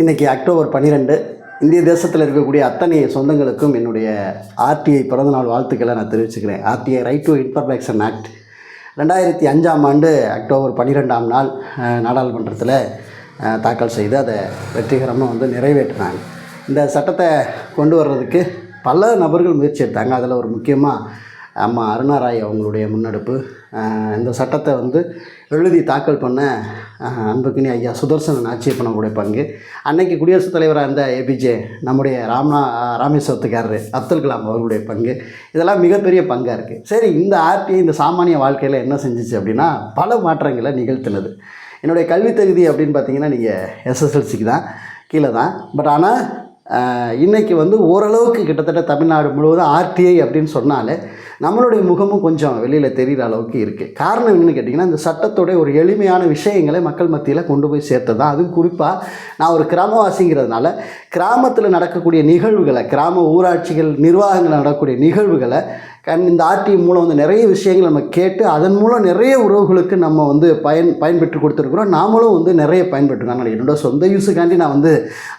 இன்றைக்கி அக்டோபர் பன்னிரெண்டு இந்திய தேசத்தில் இருக்கக்கூடிய அத்தனை சொந்தங்களுக்கும் என்னுடைய ஆர்டிஐ பிறந்தநாள் வாழ்த்துக்களை நான் தெரிவிச்சுக்கிறேன். RTI right to information act ரெண்டாயிரத்தி அஞ்சாம் ஆண்டு அக்டோபர் பன்னிரெண்டாம் நாள் நாடாளுமன்றத்தில் தாக்கல் செய்து அதை வெற்றிகரமாக வந்து நிறைவேற்றினாங்க. இந்த சட்டத்தை கொண்டு வர்றதுக்கு பல நபர்கள் முயற்சி எடுத்தாங்க. அதில் ஒரு முக்கியமாக அம்மா அருணாராய் அவங்களுடைய முன்னெடுப்பு. இந்த சட்டத்தை வந்து எழுதி தாக்கல் பண்ண அன்புக்குனி ஐயா ஐயா சுதர்சன பண்ணக்கூடிய பங்கு. அன்னைக்கு குடியரசுத் தலைவராக இருந்த ஏபிஜே நம்முடைய ராம்னா ராமேஸ்வரத்துக்காரர் ராமேஸ்வரத்துக்காரரு அப்துல் கலாம் அவர்களுடைய பங்கு. இதெல்லாம் மிகப்பெரிய பங்காக இருக்குது சரி இந்த ஆர்டிஐ இந்த சாமானிய வாழ்க்கையில் என்ன செஞ்சிச்சு அப்படின்னா பல மாற்றங்களை நிகழ்த்தினது. என்னுடைய கல்வி தகுதி அப்படின்னு பார்த்தீங்கன்னா நீங்கள் எஸ்எஸ்எல்சிக்கு தான் கீழே தான். பட் ஆனால் இன்றைக்கி வந்து ஓரளவுக்கு கிட்டத்தட்ட தமிழ்நாடு முழுவதும் ஆர்டிஐ அப்படின்னு சொன்னாலே நம்மளுடைய முகமும் கொஞ்சம் வெளியில் தெரிகிற அளவுக்கு இருக்குது காரணம் என்னென்னு கேட்டிங்கன்னா இந்த சட்டத்தோடைய ஒரு எளிமையான விஷயங்களை மக்கள் மத்தியில் கொண்டு போய் சேர்த்தது தான் அதுவும் குறிப்பாக நான் ஒரு கிராமவாசிங்கிறதுனால கிராமத்தில் நடக்கக்கூடிய நிகழ்வுகளை கிராம ஊராட்சிகள் நிர்வாகங்கள் நடக்கக்கூடிய நிகழ்வுகளை கண் இந்த ஆர்டிஐ மூலம் வந்து நிறைய விஷயங்கள் நம்ம கேட்டு அதன் மூலம் நிறைய உறவுகளுக்கு நம்ம வந்து பயன் பயன்பெற்று கொடுத்துருக்குறோம். நாமளும் வந்து நிறைய பயன்பெற்றுருக்கோம் என்னோட சொந்த யூஸுக்காண்டி நான் வந்து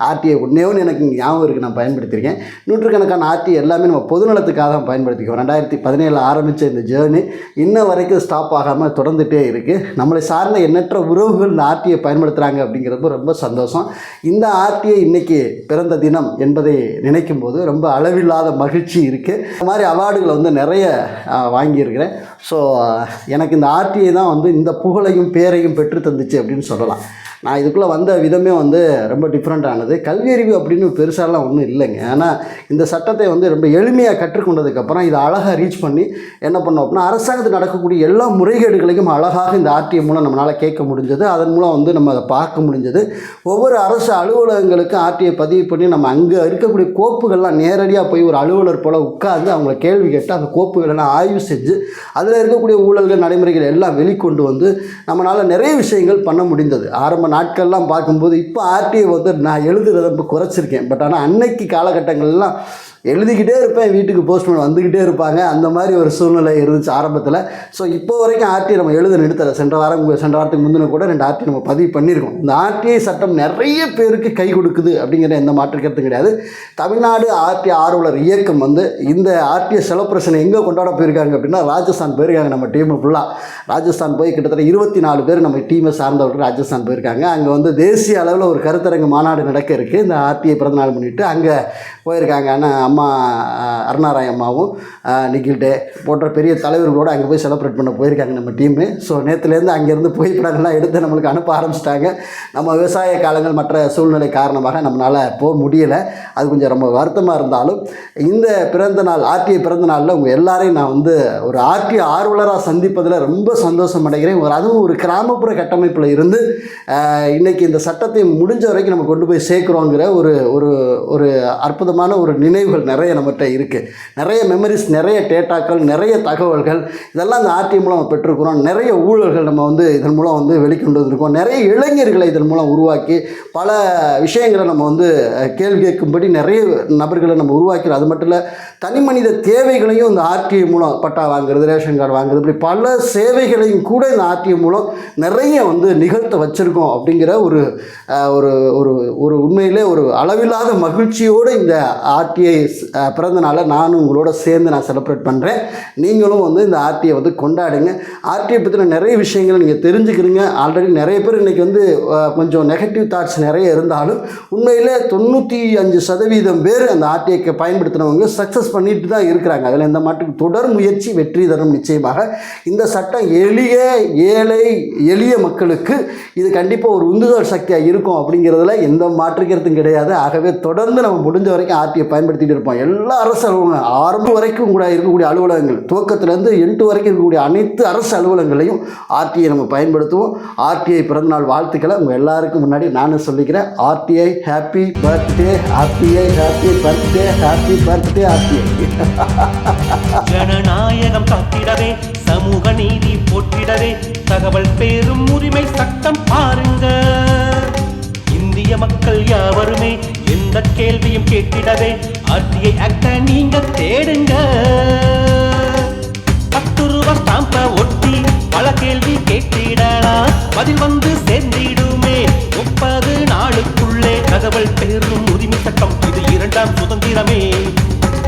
ஆர்டிஐ ஒன்றே ஒன்று எனக்கு ஞாபகம் இருக்குது நான் பயன்படுத்தியிருக்கேன். நூற்றுக்கணக்கான ஆர்டிஐ எல்லாமே நம்ம பொதுநலத்துக்காக தான் பயன்படுத்திக்கிறோம். ரெண்டாயிரத்தி பதினேழில் ஆரம்பித்த இந்த ஜேர்னி இன்ன வரைக்கும் ஸ்டாப் ஆகாமல் தொடர்ந்துகிட்டே இருக்குது நம்மளை சார்ந்த எண்ணற்ற உறவுகள் இந்த ஆர்டிஐ பயன்படுத்துகிறாங்க அப்படிங்கிறது ரொம்ப சந்தோஷம். இந்த ஆர்டிஐ இன்றைக்கி பிறந்த தினம் என்பதை நினைக்கும் போது ரொம்ப அளவில்லாத மகிழ்ச்சி இருக்குது இந்த மாதிரி அவார்டுகளை வந்து நிறைய வாங்கியிருக்கிறேன். ஸோ uh, எனக்கு இந்த ஆர்டிஐ தான் வந்து இந்த புகழையும் பேரையும் பெற்று தந்துச்சு அப்படின்னு சொல்லலாம். நான் இதுக்குள்ளே வந்த விதமே வந்து ரொம்ப டிஃப்ரெண்ட்டானது கல்வியறிவு அப்படின்னு பெருசாலாம் ஒன்றும் இல்லைங்க. ஆனால் இந்த சட்டத்தை வந்து ரொம்ப எளிமையாக கற்றுக்கொண்டதுக்கப்புறம் இதை அழகாக ரீச் பண்ணி என்ன பண்ணோம் அப்படின்னா அரசாங்கத்தில் நடக்கக்கூடிய எல்லா முறைகேடுகளையும் அழகாக இந்த ஆர்டிஐ மூலம் நம்மளால் கேட்க முடிஞ்சது. அதன் மூலம் வந்து நம்ம அதை பார்க்க முடிஞ்சது. ஒவ்வொரு அரசு அலுவலகங்களுக்கும் ஆர்டிஐ பதிவு பண்ணி நம்ம அங்கே இருக்கக்கூடிய கோப்புகள்லாம் நேரடியாக போய் ஒரு அலுவலர் போல் உட்கார்ந்து அவங்கள கேள்வி கேட்டு அந்த கோப்புகளெல்லாம் ஆய்வு செஞ்சு அது அதில் இருக்கக்கூடிய ஊழல்கள் நடைமுறைகள் எல்லாம் வெளிக்கொண்டு வந்து நம்மளால் நிறைய விஷயங்கள் பண்ண முடிந்தது. ஆரம்ப நாட்கள்லாம் பார்க்கும்போது இப்போ ஆர்டிஐ வந்து நான் எழுதுறதை ரொம்ப குறைச்சிருக்கேன். பட் ஆனால் அன்னைக்கு காலகட்டங்கள்லாம் எழுதிக்கிட்டே இருப்பேன் வீட்டுக்கு போஸ்ட்மேன் வந்துக்கிட்டே இருப்பாங்க. அந்த மாதிரி ஒரு சூழ்நிலை இருந்துச்சு ஆரம்பத்தில். ஸோ இப்போ வரைக்கும் ஆர்டி நம்ம எழுத நிறுத்தலை. சென்ற வாரம் சென்ற வாரத்துக்கு முந்தின கூட ரெண்டு ஆர்டி நம்ம பதிவு பண்ணியிருக்கோம். இந்த ஆர்டிஐ சட்டம் நிறைய பேருக்கு கை கொடுக்குது அப்படிங்கிற எந்த மாற்று கருத்து கிடையாது. தமிழ்நாடு ஆர்டி ஆர்வலர் இயக்கம் வந்து இந்த ஆர்டிஐ செலப்ரேஷன் எங்கே கொண்டாட போயிருக்காங்க அப்படின்னா ராஜஸ்தான் போயிருக்காங்க நம்ம டீம் ஃபுல்லாக ராஜஸ்தான் போய் கிட்டத்தட்ட இருபத்தி நாலு பேர் நம்ம டீமை சார்ந்தவர்கள் ராஜஸ்தான் போயிருக்காங்க. அங்கே வந்து தேசிய அளவில் ஒரு கருத்தரங்கு மாநாடு நடக்க இருக்குது இந்த ஆர்டிஐ பிறந்தநாள் முன்னிட்டு அங்கே போயிருக்காங்க. ஆனால் அம்மா அருணாராயம்மாவும் அருணாராய் நிகில் டே போன்ற பெரிய தலைவர்களோடு அங்கே போய் செலிப்ரேட் பண்ண போயிருக்காங்க நம்ம டீமு ஸோ நேற்றுலேருந்து அங்கேருந்து புகைப்படங்கள்லாம் எடுத்து நம்மளுக்கு அனுப்ப ஆரம்பிச்சிட்டாங்க. நம்ம விவசாய காலங்கள் மற்ற சூழ்நிலை காரணமாக நம்மளால் போக முடியலை. அது கொஞ்சம் ரொம்ப வருத்தமாக இருந்தாலும் இந்த பிறந்த நாள் ஆர்டிஐ பிறந்த நாளில் உங்கள் எல்லாரையும் நான் வந்து ஒரு ஆர்டிஐ ஆர்வலராக சந்திப்பதில் ரொம்ப சந்தோஷம் அடைகிறேன். ஒரு அதுவும் ஒரு கிராமப்புற கட்டமைப்பில் இருந்து இன்றைக்கி இந்த சட்டத்தை முடிஞ்ச வரைக்கும் நம்ம கொண்டு போய் சேர்க்குறோங்கிற ஒரு ஒரு ஒரு அற்புதமான ஒரு நினைவுகள் நிறைய நம்மகிட்ட இருக்குது நிறைய மெமரிஸ் நிறைய டேட்டாக்கள் நிறைய தகவல்கள். இதெல்லாம் இந்த ஆர்டிஐ மூலம் நம்ம பெற்றிருக்கிறோம். நிறைய ஊழல்கள் நம்ம வந்து இதன் மூலம் வந்து வெளிக்கொண்டு வந்திருக்கோம். நிறைய இளைஞர்களை இதன் மூலம் உருவாக்கி பல விஷயங்களை நம்ம வந்து கேள்வி கேட்கும்படி நிறைய நபர்களை நம்ம உருவாக்கிறோம் அது மட்டும் இல்லை தனி மனித தேவைகளையும் இந்த ஆர்டிஐ மூலம் பட்டா வாங்குறது ரேஷன் கார்டு வாங்குறது இப்படி பல சேவைகளையும் கூட இந்த ஆர்டிஐ மூலம் நிறைய வந்து நிகழ்த்த வச்சுருக்கோம் அப்படிங்கிற ஒரு ஒரு ஒரு ஒரு உண்மையிலே ஒரு அளவில்லாத மகிழ்ச்சியோடு இந்த ஆர்டிஐ பிறந்த நாளை நானும் உங்களோட சேர்ந்து நான் செலிப்ரேட் பண்ணுறேன் நீங்களும் வந்து இந்த ஆர்டிஐ வந்து கொண்டாடுங்க. ஆர்டிஐ பற்றின நிறைய விஷயங்களை நீங்கள் தெரிஞ்சுக்கிறீங்க. ஆல்ரெடி நிறைய பேர் இன்றைக்கி வந்து கொஞ்சம் நெகட்டிவ் தாட்ஸ் நிறைய இருந்தாலும் உண்மையில் தொண்ணூற்றி அஞ்சு சதவீதம் பேர் அந்த ஆர்டிஐக்கு பயன்படுத்தினவங்க சக்ஸஸ் பண்ணிட்டு தான் இருக்கிறாங்க. அதில் இந்த மாட்டுக்கு தொடர் முயற்சி வெற்றி தரும் நிச்சயமாக. இந்த சட்டம் எளிய ஏழை எளிய மக்களுக்கு இது கண்டிப்பாக ஒரு உந்துதல் சக்தியாக இருக்கும் அப்படிங்கிறதுல எந்த மாற்றுக்கிறதும் கிடையாது. ஆகவே தொடர்ந்து நம்ம முடிஞ்ச வரைக்கும் ஆர்டிஐ பயன்படுத்திட்டு இருப்போம் எல்லா அரசு அலுவலகம் ஆரம்ப வரைக்கும் கூட இருக்கக்கூடிய அலுவலகங்கள் துவக்கத்திலேருந்து எட்டு வரைக்கும் இருக்கக்கூடிய அனைத்து அரசு அலுவலகங்களையும் ஆர்டிஐ நம்ம பயன்படுத்துவோம். ஆர்டிஐ பிறந்தநாள் வாழ்த்துக்களை உங்கள் எல்லாருக்கும் முன்னாடி நானும் சொல்லிக்கிறேன். RTI happy birthday RTI happy birthday happy birthday RTI ஜனநாயகம் காத்திடவே சமூக நீதி போற்றிடவே தகவல் பேரும் உரிமை சட்டம் பாருங்க. எந்த கேள்வியும் கேட்டிடவே. ஆர்டிஐ ஆக்ட நீங்க தேடுங்க. பத்து ரூபா ஸ்டாம்ப ஒட்டி பல கேள்வி கேட்டிடலாம் பதில் வந்து சேர்ந்திடுமே. முப்பது நாளுக்குள்ளே தகவல் இரண்டாம் சுதந்திரமே.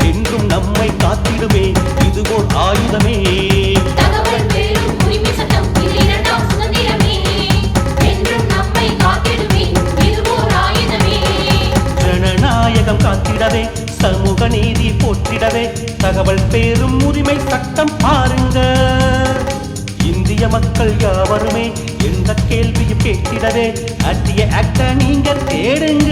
என்றும் நம்மை காத்திடுமே. இது ஓர் ஆயுதமே. காத்திடவே சமூக நீதி போற்றிடவே தகவல் பேரும் உரிமை சட்டம் பாருங்க. இந்திய மக்கள் யாவருமே எந்த கேள்வியும் கேட்டிடவே அட்டிய ஆக்ட நீங்க தேடுங்க.